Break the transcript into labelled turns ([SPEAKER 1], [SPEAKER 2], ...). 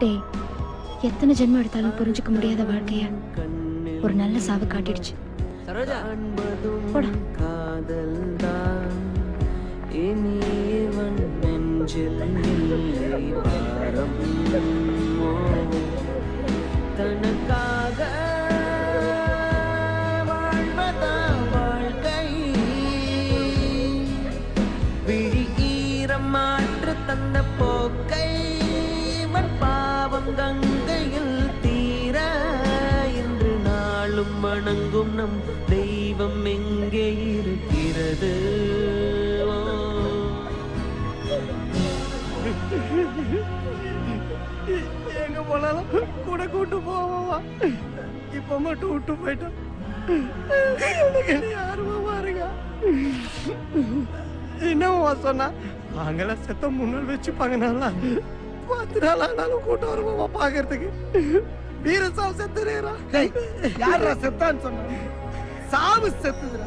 [SPEAKER 1] டேய் எத்தனை ஜென்மம் எடுத்தாலும் புரிஞ்சுக்க முடியாத வாழ்க்கைய ஒரு நல்ல சாவு காட்டிடுச்சு.
[SPEAKER 2] தனக்காக வாழ்வதா வாழ்க்கை. விழி ஈரம் மாற்று தந்த போக்கை. கங்கையில் தீர இன்று நாளும் வணங்கும் நம் தெய்வம் எங்கே இருக்கிறது?
[SPEAKER 3] எங்க போனாலும் கூட கூட்டு போவா இப்ப மட்டும் விட்டு போயிட்டான் எனக்கு யாருமா பாருங்க. என்னவா சொன்னா? நாங்களாம் செத்த முன்னாள் வச்சுப்பாங்க நல்லா. பத்து நாள் ஆனாலும் கூட்டம் வருமாமா பாக்குறதுக்கு வீரசாவு செத்துறா
[SPEAKER 4] யாரா செத்தான்னு சொன்ன? சாவு செத்துதுடா.